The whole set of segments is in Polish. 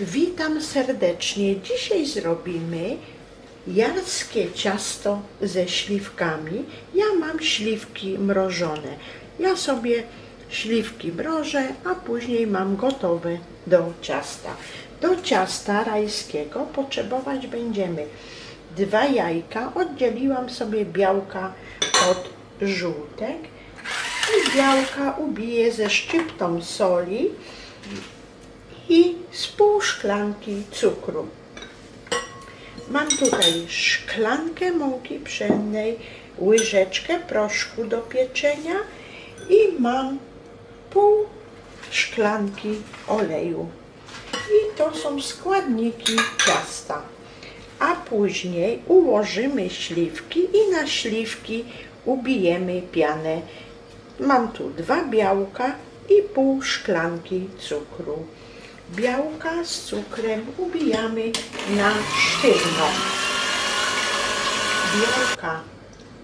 Witam serdecznie. Dzisiaj zrobimy jarskie ciasto ze śliwkami. Ja mam śliwki mrożone. Ja sobie śliwki mrożę, a później mam gotowe do ciasta. Do ciasta rajskiego potrzebować będziemy dwa jajka. Oddzieliłam sobie białka od żółtek i białka ubiję ze szczyptą soli i z pół szklanki cukru. Mam tutaj szklankę mąki pszennej, łyżeczkę proszku do pieczenia i mam pół szklanki oleju. I to są składniki ciasta. A później ułożymy śliwki i na śliwki ubijemy pianę. Mam tu dwa białka i pół szklanki cukru. Białka z cukrem ubijamy na sztywno. Białka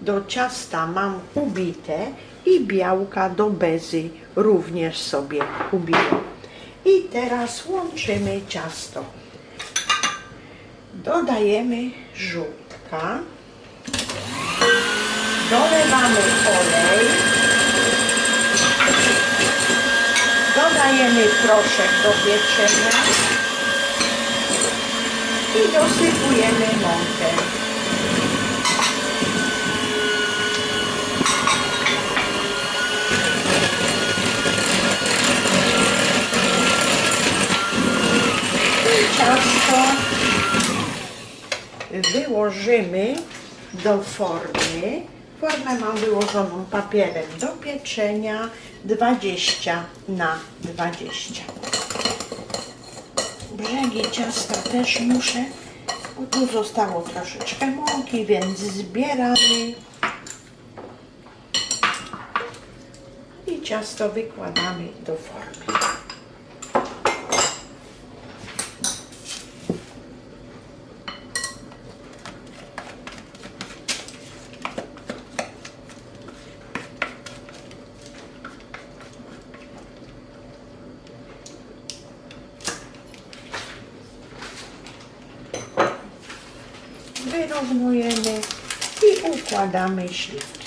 do ciasta mam ubite i białka do bezy również sobie ubiję. I teraz łączymy ciasto. Dodajemy żółtka. Dolewamy olej. Dodajemy proszek do pieczenia i dosypujemy mąkę. I ciasto wyłożymy do formy. Formę mam wyłożoną papierem do pieczenia 20 na 20. Brzegi ciasta też muszę, bo tu zostało troszeczkę mąki, więc zbieramy. I ciasto wykładamy do formy. Wyrównujemy i układamy śliwki.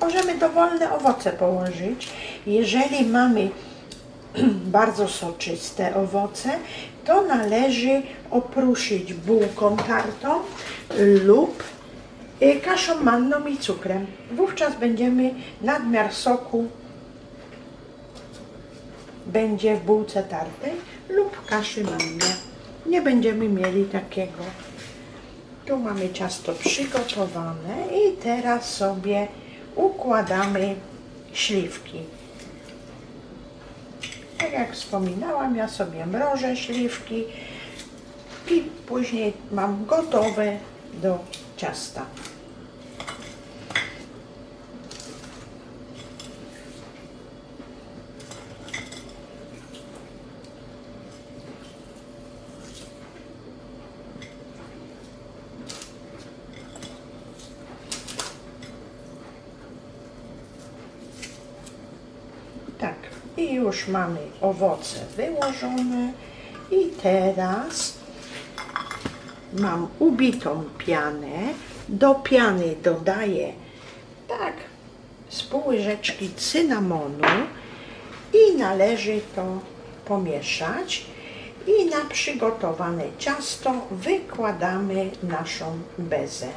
Możemy dowolne owoce położyć. Jeżeli mamy bardzo soczyste owoce, to należy opruszyć bułką tartą lub y, kaszą manną i cukrem. Wówczas będziemy nadmiar soku będzie w bułce tartej lub kaszy mannej. Nie będziemy mieli takiego tu mamy ciasto przygotowane i teraz sobie układamy śliwki. Tak jak wspominałam, ja sobie mrożę śliwki i później mam gotowe do ciasta. Tak, i już mamy owoce wyłożone i teraz mam ubitą pianę. Do piany dodaję tak z pół łyżeczki cynamonu i należy to pomieszać i na przygotowane ciasto wykładamy naszą bezę.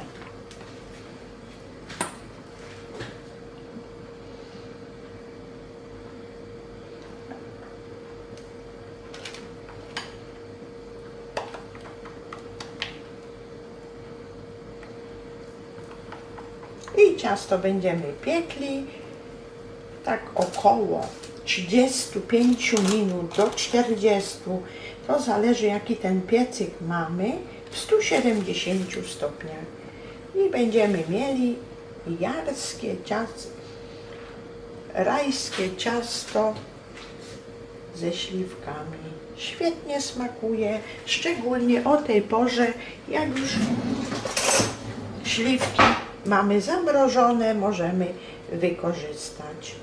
I ciasto będziemy piekli tak około 35 minut do 40. To zależy jaki ten piecyk mamy w 170 stopniach. I będziemy mieli jarskie ciasto, rajskie ciasto ze śliwkami. Świetnie smakuje, szczególnie o tej porze, jak już śliwki mamy zamrożone, możemy wykorzystać.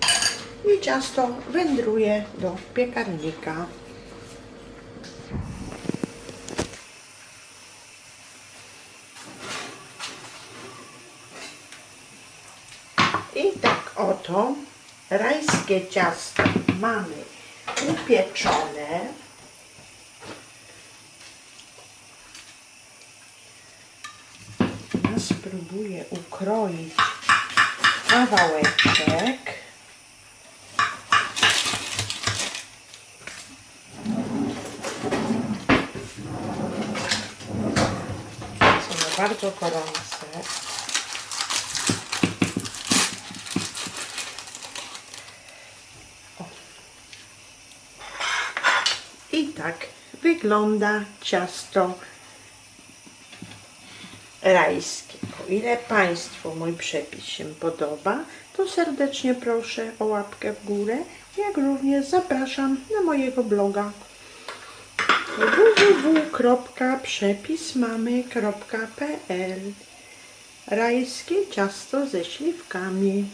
I ciasto wędruje do piekarnika. I tak oto rajskie ciasto mamy upieczone. Spróbuję ukroić kawałeczek. Są bardzo gorące. I tak wygląda ciasto rajskie. O ile Państwu mój przepis się podoba, to serdecznie proszę o łapkę w górę, jak również zapraszam na mojego bloga www.przepismamy.pl Rajskie ciasto ze śliwkami.